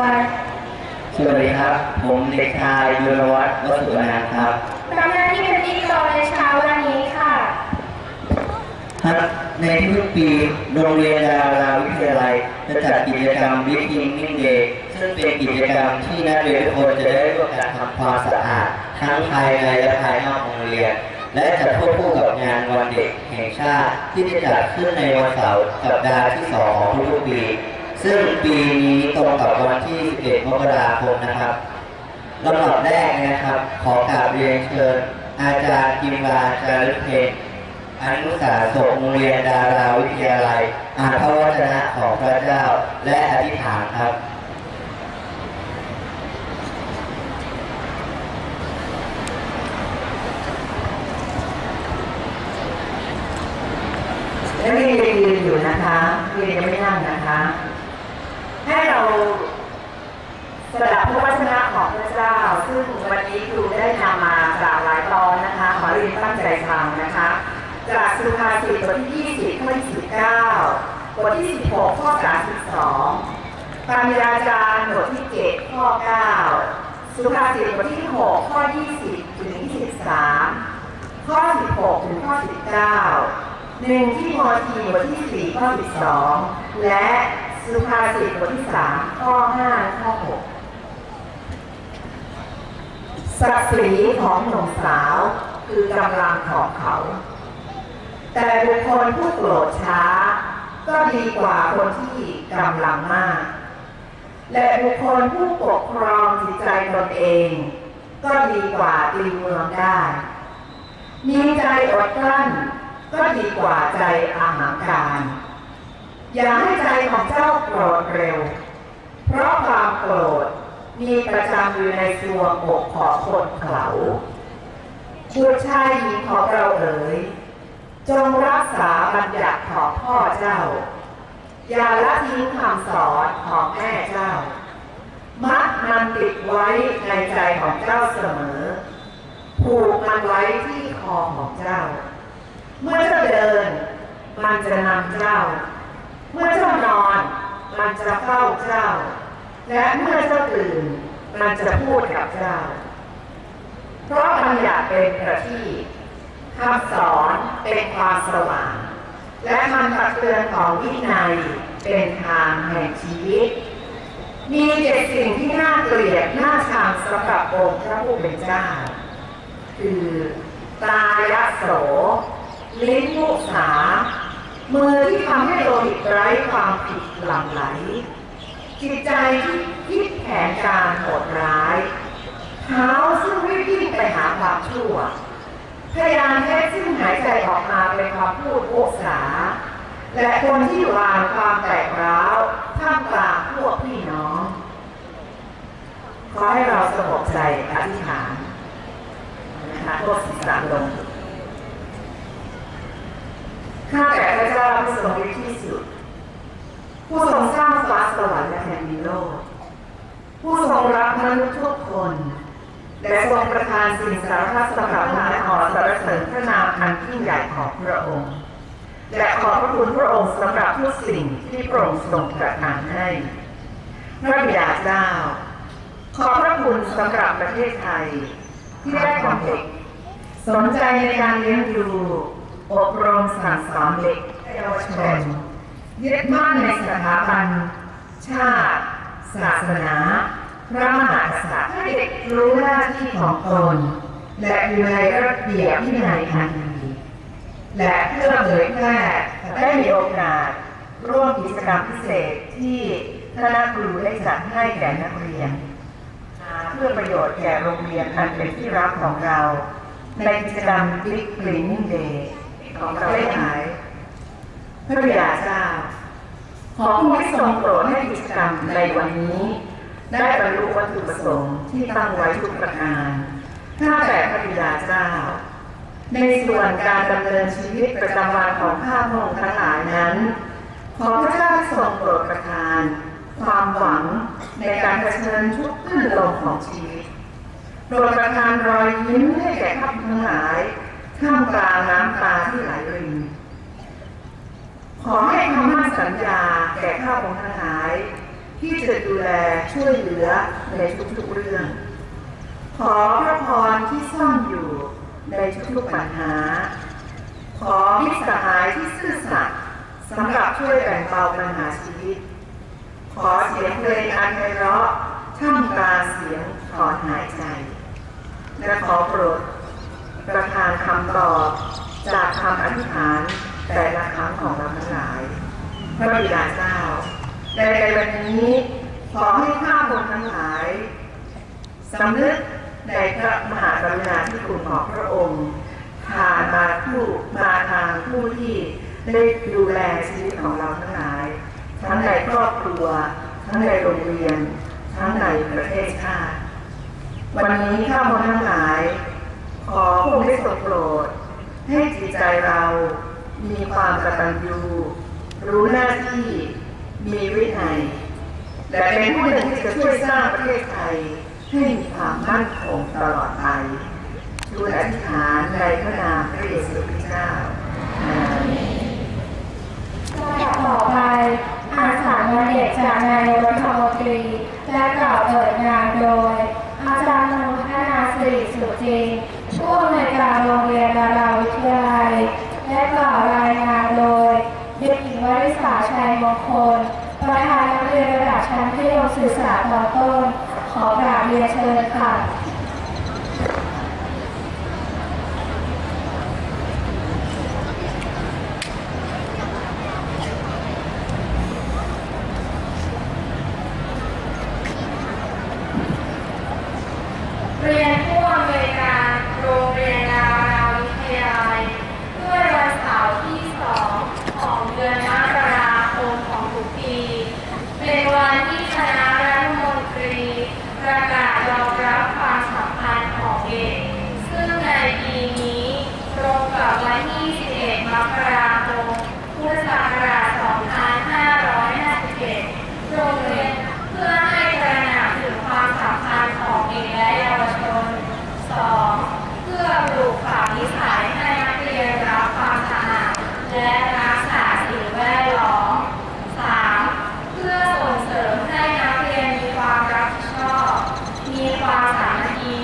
วดสวัสดีครับ ผมเด็กชายยุรวัฒน์วสุวรรณครับทำหน้าที่เป็นพิธีกรในเช้าวันนี้ค่ะครับในทุกปีโรงเรียนดาราวิทยาลัยจะจัดกิจกรรมวิกกิ้งนิ่งเดย์ซึ่งเป็นกิจกรรมที่นักเรียนทุกคนจะได้ร่วมกันทำความสะอาดทั้งภายในและภายนอกโรงเรียน และจะควบคู่กับงานวันเด็กแห่งชาติที่จะจัดขึ้นในวันเสาร์สัปดาห์ที่2ของทุกๆปี ซึ่งปีนี้ตรงกับวันที่ 11 มกราคมนะครับลำดับแรกนะครับ ขอกราบเรียนเชิญ อาจารย์กิมลาจารึกเพนอนุสาสกโรงเรียนดาราวิทยาลัยอ่านพระวจนะของพระเจ้าและอธิษฐานครับและนี่ยังยืนอยู่นะคะยืนยังไม่นั่งนะคะ ให้เราสดับพระวจนะของพระเจ้า ซึ่งวันนี้ครูได้นำมาจากหลายตอนนะคะ ขอเรียนตั้งใจฟังนะคะ จากสุภาษิตบทที่ 20 ข้อที่19บทที่ 16 ข้อ 32ปาญญาจารย์บทที่ 7 ข้อ 9 สุภาษิตบทที่ 6 ข้อ 20 ถึง 23 ข้อ 16 ถึงข้อ 19หนึ่งที่โมทีบทที่ 4 ข้อ 12 และ สุภาษิตบทที่3ข้อ5ข้อ6ศักดิ์ศรีของหนุ่มสาวคือกำลังของเขา แต่บุคคลผู้โกรธช้า ก็ดีกว่าคนที่กำลังมาก และบุคคลผู้ปกครองจิตใจตนเอง ก็ดีกว่าตีเมืองได้ มีใจอดกลั้น ก็ดีกว่าใจอาหารการ อย่าให้ใจของเจ้าโกรธเร็ว เพราะความโกรธมีประจำอยู่ในสวงอกของคนเขาบุตรชายหญิงของเราเอ๋ยจงรักษาบัญญัติของพ่อเจ้า อย่าละทิ้งคำสอนของแม่เจ้า มัดมันติดไว้ในใจของเจ้าเสมอ ผูกมันไว้ที่คอของเจ้า เมื่อเจ้าเดิน มันจะนำเจ้า เมื่อเจ้านอน มันจะเฝ้าเจ้า และเมื่อเจ้าตื่น มันจะพูดกับเจ้า เพราะบัญญัติเป็นประทีปคำสอนเป็นความสว่าง และมันตักเตือนของวินัยเป็นทางแห่งชีวิต มีเจ็ดสิ่งที่น่าเกลียดน่าชังสำหรับองค์พระผู้เป็นเจ้า คือ ตายะโส ลิ้นมุสา มือที่ทำให้โลหิตไร้ความผิดหลั่งไหล จิตใจที่คิดแผนการโหดร้ายเท้าซึ่งวิ่งไปหาความชั่วพยานแท้ซึ่งหายใจออกมาเป็นความพูดโอสาและคนที่วางความแตกร้าวท่ามกลางพวกพี่น้อง ขอให้เราสงบใจอธิษฐานนะคะพวกศีรษะลง ข้าแต่พระเจ้าผู้ทรงฤทธิ์ที่สุด ผู้ทรงสร้างฟ้าสวรรค์และแผ่นดินโลก ผู้ทรงรักมนุษย์ทุกคน และทรงประทานสิ่งสารพัดสำหรับนายขอสรรเสริญพระนามอันยิ่งใหญ่ของพระองค์ และขอบพระคุณพระองค์สำหรับทุกสิ่งที่พระองค์ทรงประทานให้ พระบิดาเจ้า ขอบพระคุณสำหรับประเทศไทย ที่ได้ของเด็กสนใจในการเลี้ยงดู อบรมสั่งสอนเด็กเยาวชนยึดมั่นในสถาบัน ชาติ ศาสนา พระมหากษัตริย์ให้เด็กรู้หน้าที่ของตน และอยู่ในระเบียบวินัยอันดีและเพื่อเผยแพร่ได้มีโอกาส ร่วมกิจกรรมพิเศษที่คณะครูได้จัดให้แก่นักเรียน เพื่อประโยชน์แก่โรงเรียนอันเป็นที่รักของเรา ในกิจกรรม Big Cleaning Day ของเราได้หาย พระบิดาเจ้า ขอผู้ที่ทรงโปรดให้กิจกรรมในวันนี้ ได้บรรลุวัตถุประสงค์ที่ตั้งไว้ทุกประการข้าแต่พระบิดาเจ้า ในส่วนการดำเนินชีวิตประจำวันของข้าพระองค์ทั้งหลายนั้น ขอพระเจ้าทรงโปรดประทาน ความหวังในการเผชิญทุกขึ้นลงของชีวิตโปรดประทานรอยยิ้มให้แก่ข้าพทั้งหลาย ท่ามกลางน้ำตาที่ไหลรินขอให้คำมั่นสัญญาแก่ข้าพเจ้าทั้งหลาย ที่จะดูแลช่วยเหลือในทุกๆเรื่อง ขอพระพรที่ซ่อนอยู่ในทุกๆปัญหา ขอมิตรสหายที่ซื่อสัตย์สำหรับช่วยแบ่งเบาปัญหาชีวิต ขอเสียงเพลงอันไพเราะท่ามกลางเสียงถอนหายใจ และขอโปรด ประทานคำตอบ จากคำอธิษฐานแต่ละครั้งของเราทั้งหลาย พระบิดาเจ้าในวันนี้ขอให้ข้าพงทั้งหลายสำนึกในพระมหากรุณาธิคุณของพระองค์ผ่านมาผู้มาทางผู้ที่ได้ดูแลชีวิตของเราทั้งหลาย ทั้งในครอบครัว ทั้งในโรงเรียน ทั้งในประเทศชาติ วันนี้ข้าพงทั้งหลาย ขอพระองค์ได้ทรงโปรด ให้จิตใจเรา มีความกตัญญูรู้หน้าที่ มีวินัยและเป็นผู้หนึ่งที่จะช่วยสร้างประเทศไทย ให้มีความมั่นคงตลอดไปทูลอธิษฐานในพระนามพระเยซูคริสต์เจ้าอาเมนลำดับต่อไปอาสาวันเด็กจากนายกรัฐมนตรี และกล่าวเปิดงานโดย อาจารย์นนทนาสิริสุจริงผู้อำนวยการโรงเรียนดาราวิทยาลัย และกล่าวรายงานโดยเด็กหญิงวริษาชัยมง คลประธานนักเรียนระดับชั้นมัธยมศึกษาตอนต้น ขอกราบเรียนเชิญค่ะ เรียนผู้อำนวยการโรงเรียนดาวนาวิทยาลัยด้วยวันเสาร์ที่ 2 ของเดือนมกราคมของทุกปี เป็นวันที่คณะรัฐมนตรี ประกาศยอมรับความสัมพันธ์ของเด็ก ซึ่งในปีนี้ตรงกับวันที่ 11 มกราคม พุทธศักราช 2557 โรงเรียนเพื่อให้ตระหนักถึงความสำคัญของเด็กและเยาวชน 2. เพื่อปลูกฝังนิสัยให้นักเรียนรักความสะอาดและรักษาสิ่งแวดล้อม 3. เพื่อส่งเสริมให้นักเรียนมีความรับผิดชอบ มีความสามัคคี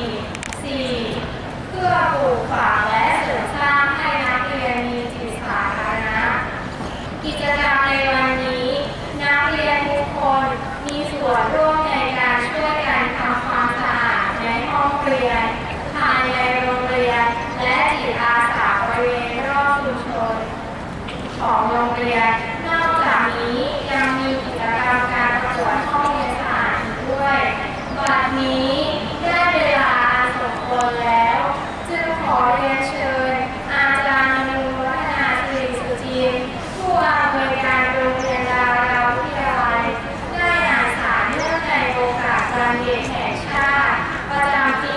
4. เพื่อปลูกฝังและเสริมสร้างให้นักเรียนมีจิตสาธารณะ กิจกรรมในวันนี้ นักเรียนทุกคนมีส่วนร่วมในการช่วยกันทำความสะอาดในห้องเรียน ภายในโรงเรียน และจิตอาสาบริเวณรอบชุมชน ของโรงเรียน นอกจากนี้ยังมีกิจกรรมการประกวดห้องเรียนสะอาดอีกด้วยบัด นี้ได้เวลาอันสมควรแล้ว จึงขอเรียนเชิญ อาจารย์นูวัฒนาสิริสุจินผู้อำนวยการโรงเรียนดาราวิทยาลัยได้อ่านสารเนื่องในโอกาสวันเด็กแห่งชาติ ประจำปี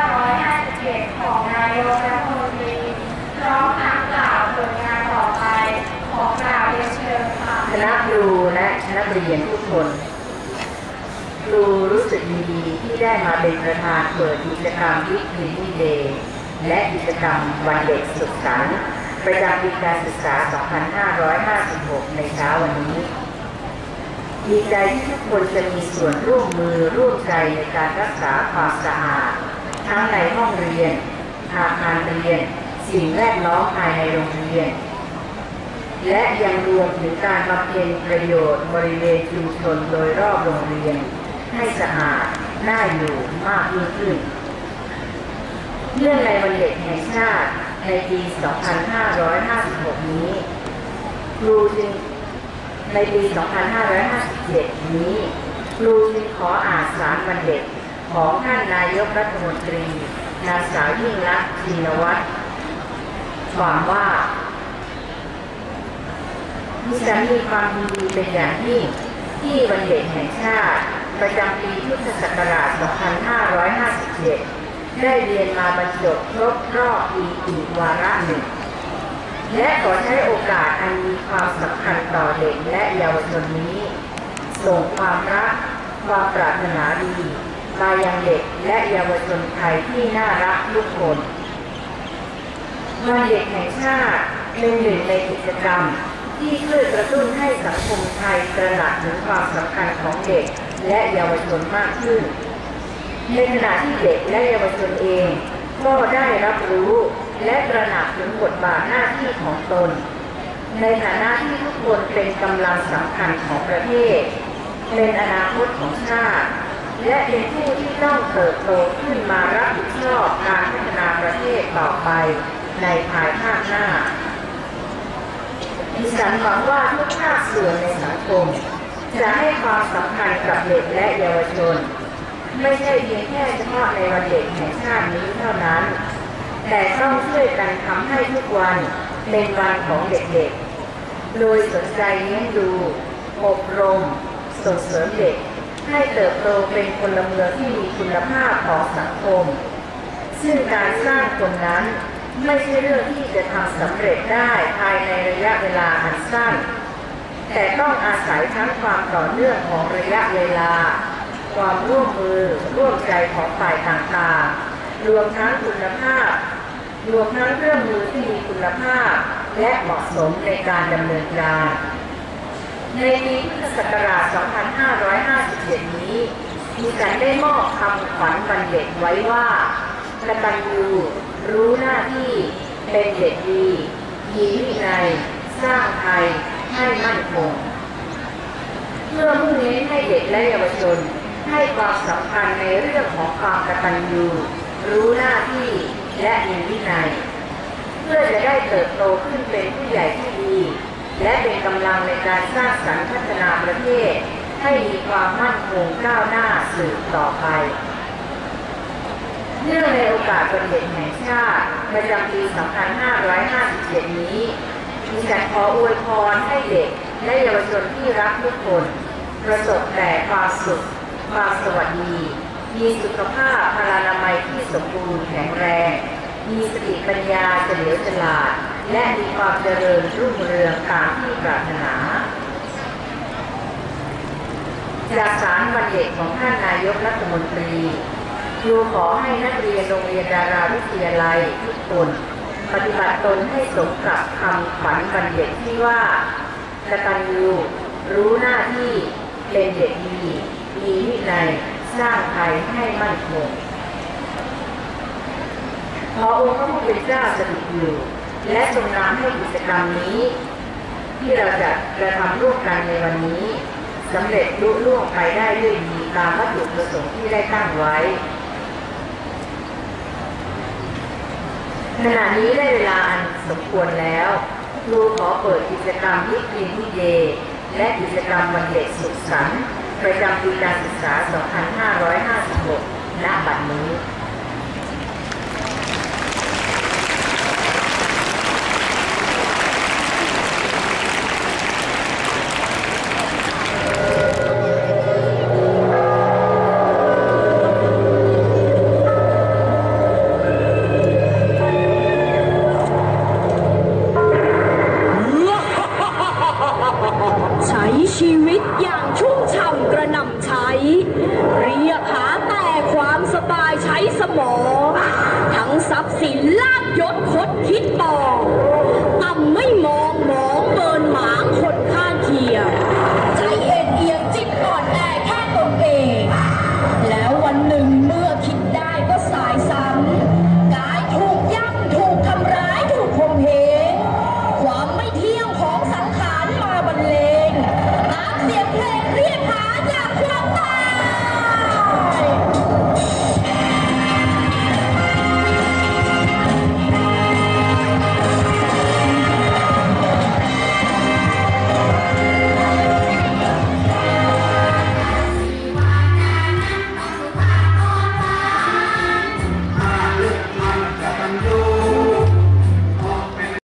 2557 ของนายกรัฐมนตรีพร้อมทั้งกล่าวผลงานต่อไป ขอกล่าวเรียนเชิญค่ะ คณะครูและนักเรียนทุกคน ครูรู้ สึกยินดีที่ได้มาเป็นประธานเปิดกิจกรรมวิถีดีเดย์และกิจกรรมวันเด็กสุขสันต์ประจำปีการศึกษา 2556 ในเช้าวันนี้ ดีใจที่ทุกคนจะมีส่วนร่วมมือร่วมใจในการรักษาความสะอาด ทั้งในห้องเรียน อาคารเรียน สิ่งแวดล้อมภายในโรงเรียน และยังรวมถึงการบำเพ็ญประโยชน์บริเวณชุมชนโดยรอบโรงเรียน ให้สะอาดน่าอยู่มากยิ่งขึ้นเนื่องในวันเด็กแห่งชาติในปี 2556 นี้ ครูจึงในปี 2557 นี้ ครูจึงขออ่านสารวันเด็กของท่านนายกรัฐมนตรีนางสาวยิ่งรักษณ์ชินวัตรความว่าดิฉันมีความยินดีเป็นอย่างยิ่งที่วันเด็กแห่งชาติ ประจำปีพุทธศักราช 2557 ได้เรียนมาบรรจบครบรอบปีอีกวาระหนึ่ง และขอใช้โอกาสอันมีความสำคัญต่อเด็กและเยาวชนนี้ ส่งความรัก ความปรารถนาดีมายังเด็กและเยาวชนไทยที่น่ารักทุกคนวันเด็กแห่งชาติเป็นหนึ่งในกิจกรรมที่ช่วยกระตุ้นให้สังคมไทยตระหนักถึงความสำคัญของเด็ก และเยาวชนมากขึ้น ในขณะที่เด็กและเยาวชนเอง ก็ได้รับรู้และตระหนักถึงบทบาทหน้าที่ของตน ในฐานะที่ทุกคนเป็นกำลังสำคัญของประเทศ เป็นอนาคตของชาติ และเป็นผู้ที่ต้องเติบโตขึ้นมารับผิดชอบการพัฒนาประเทศต่อไปในภายภาคหน้าดิฉันหวังว่าทุกภาคส่วนในสังคม จะให้ความสำคัญกับเด็กและเยาวชน ไม่ใช่เพียงแค่เฉพาะในวันเด็กแห่งชาตินี้เท่านั้น แต่ต้องช่วยกันทำให้ทุกวันเป็นวันของเด็กๆ โดยสนใจเลี้ยงดู อบรม ส่งเสริมเด็ก ให้เติบโตเป็นพลเมืองที่มีคุณภาพของสังคม ซึ่งการสร้างคนนั้นไม่ใช่เรื่องที่จะทำสำเร็จได้ภายในระยะเวลาอันสั้น แต่ต้องอาศัยทั้งความต่อเนื่องของระยะเวลา ความร่วมมือร่วมใจของฝ่ายต่างๆ รวมทั้งคุณภาพ รวมทั้งเครื่องมือที่มีคุณภาพ และเหมาะสมในการดำเนินการ ในปีพุทธศักราช 2557 นี้ มีการได้มอบคำขวัญวันเด็กไว้ว่ากตัญญูรู้หน้าที่ เป็นเด็กดีมีวินัย สร้างไทย ให้มั่นคง เพื่อมุ่งเน้นให้เด็กและเยาวชน ให้ความสำคัญในเรื่องของความกตัญญูรู้หน้าที่และมีวินัย เพื่อจะได้เติบโตขึ้นเป็นผู้ใหญ่ที่ดี และเป็นกำลังในการสร้างสรรค์พัฒนาประเทศ ให้มีความมั่นคงก้าวหน้าสืบต่อไปเนื่องในโอกาสวันเด็กแห่งชาติประจำปี 2557 นี้ ดิฉันขออวยพรให้เด็กและเยาวชนที่รักทุกคน ประสบแต่ความสุข ความสวัสดี มีสุขภาพพลานามัยที่สมบูรณ์แข็งแรง มีสติปัญญาเฉลียวฉลาด และมีความเจริญรุ่งเรืองตามที่ปรารถนา จากสารวันเด็กของท่านนายกรัฐมนตรีครูขอให้นักเรียนโรงเรียนดาราวิทยาลัยทุกคน ปฏิบัติตนให้สมกับคำขวัญวันเด็กที่ว่ากตัญญูรู้หน้าที่เป็นเด็กดีมีวินัยสร้างไทยให้มั่นคงขอองค์พระผู้เป็นเจ้าสถิตอยู่ และทรงนำให้กิจกรรมนี้ ที่เราจะกระทำร่วมกันในวันนี้สำเร็จลุล่วงไปได้ด้วยดีตามวัตถุประสงค์ที่ได้ตั้งไว้ ขณะนี้ได้เวลาอันสมควรแล้วครูขอเปิดกิจกรรมวิกินที่เดย์และกิจกรรมวันเด็กสุขสันต์ประจำปีการศึกษา 2,550